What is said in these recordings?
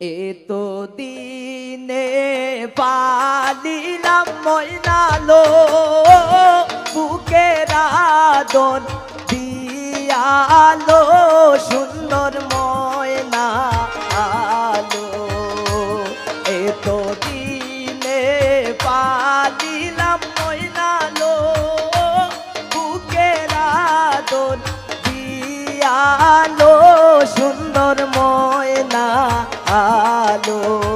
এতো দিনে পালিলাম ময়নালো বুকের আদর দিয়ালো সুন্দর ময়না আলো। এতো দিনে পালিলাম ময়নালো বুকের আদর দিয়ালো সুন্দর আলো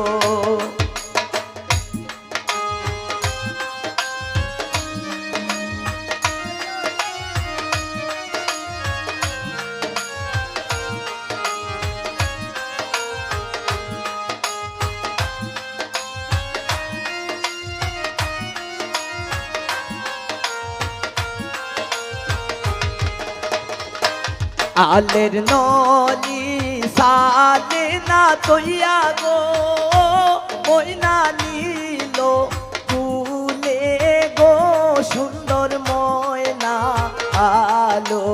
আলের নলি সালে না তৈয়া গো ময়না নীল ফুলে গো সুন্দর ময়না আলো।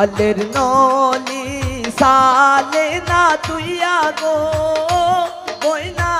আলের নলি সালে না তুইয়া গো ময়না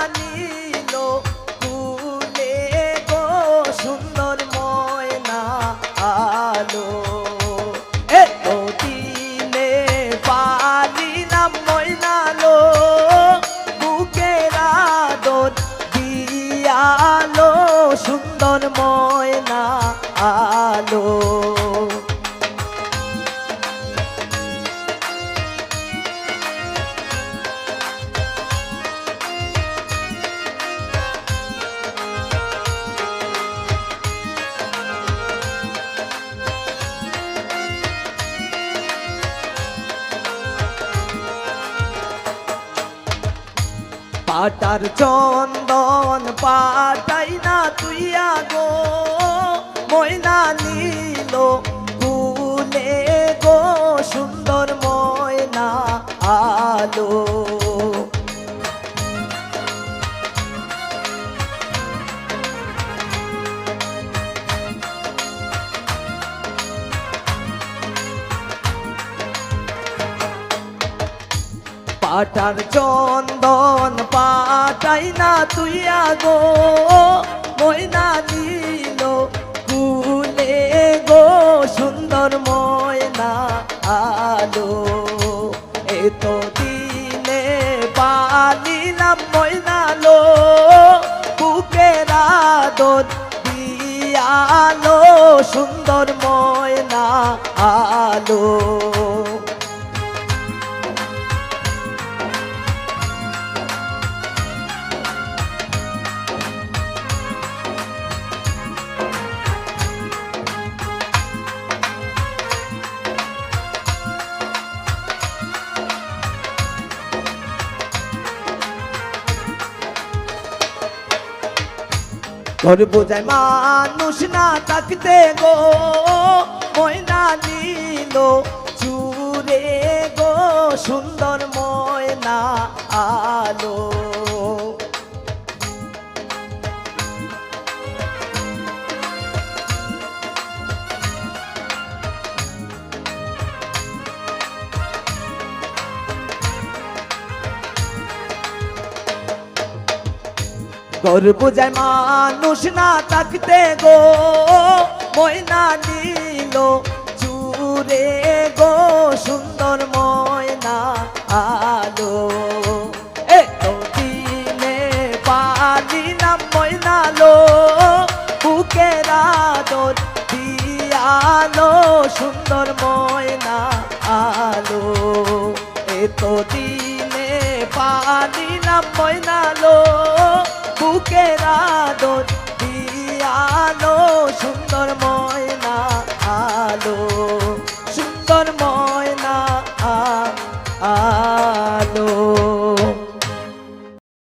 পাটার চন্দন পাটাই না তুইয়া গো ময়না নীল পাটার চন্দন পাটাই না তুই গো ময়না নীল ফুলে গো, সুন্দর ময়না আলো। এত দিনে পালিলাম ময়নালো বুকের আদর দিয়ালো, সুন্দর ঘর বোঝায় মানুষ না থাকতে গো ময়না নিল চুরে গো সুন্দর ময়না ঘর বোঝায় মানুষ না থাকতে গো। ময়না নিল চুরে গো, সুন্দর ময়না আলো। সুন্দর ময়না আলো। এ তো দিনে পালিলাম ময়নালো বুকের দিয়ালো সুন্দর ময়না